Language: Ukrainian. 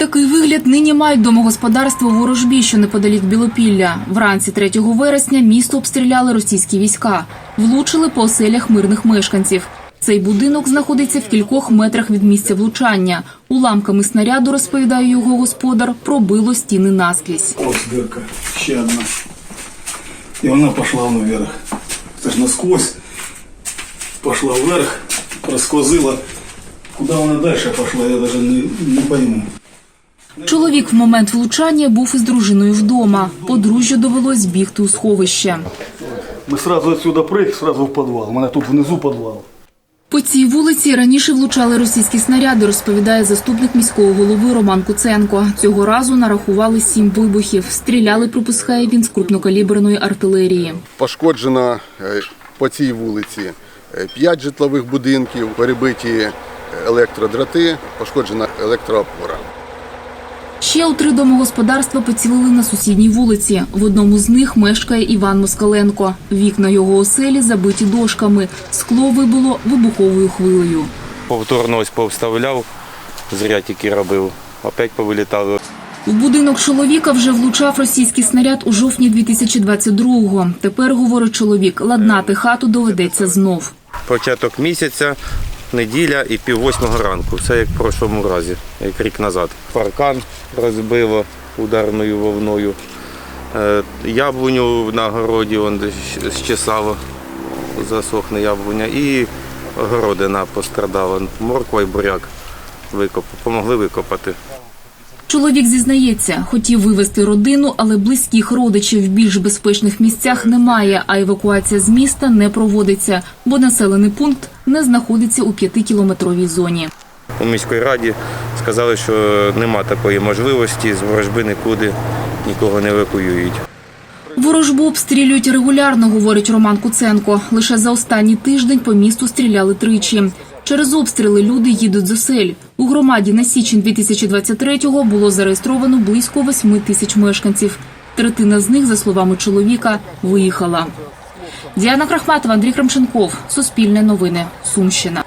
Такий вигляд нині мають домогосподарства у ворожбі, що неподалік Білопілля. Вранці 3 вересня місто обстріляли російські війська, влучили по оселях мирних мешканців. Цей будинок знаходиться в кількох метрах від місця влучання. Уламками снаряду, розповідає його господар, пробило стіни наскрізь. Ось дырка, ще одна. І вона пішла вверх. Це ж насквозь пішла вверх, розсквозила. Куди вона далі пішла, я навіть не, не пойму. Чоловік в момент влучання був із дружиною вдома. Подружжю довелось бігти у сховище. Ми одразу відсюди прийшли, одразу в підвал. У мене тут внизу підвал. По цій вулиці раніше влучали російські снаряди, розповідає заступник міського голови Роман Куценко. Цього разу нарахували сім вибухів. Стріляли, припускає він з крупнокаліберної артилерії. Пошкоджено е, по цій вулиці е, п'ять житлових будинків, перебиті електродроти, пошкоджена електроопора. Ще у три домогосподарства поцілили на сусідній вулиці. В одному з них мешкає Іван Москаленко. Вікна його оселі забиті дошками. Скло вибуло вибуховою хвилею. Повторно ось повставляв, зря тільки робив. Опять повилітали. В будинок чоловіка вже влучав російський снаряд у жовтні 2022-го. Тепер, говорить чоловік, ладнати хату доведеться знов. Початок місяця, неділя і пів восьмого ранку. Все як в прошлому разі, як рік назад. Паркан розбило ударною вовною. Е, Яблуню на городі он щесало, засохне яблуня. І городина пострадала. Морква і буряк викоп, помогли викопати. Чоловік зізнається, хотів вивезти родину, але близьких родичів в більш безпечних місцях немає, а евакуація з міста не проводиться, бо населений пункт не знаходиться у п'ятикілометровій зоні. У міській раді сказали, що нема такої можливості, з ворожби нікуди нікого не евакуюють. Ворожбу обстрілюють регулярно, говорить Роман Куценко. Лише за останній тиждень по місту стріляли тричі. Через обстріли люди їдуть з осель. У громаді на січень 2023-го було зареєстровано близько 8 тисяч мешканців. Третина з них, за словами чоловіка, виїхала. Діана Крахматова, Андрій Крамченков. Суспільне новини. Сумщина.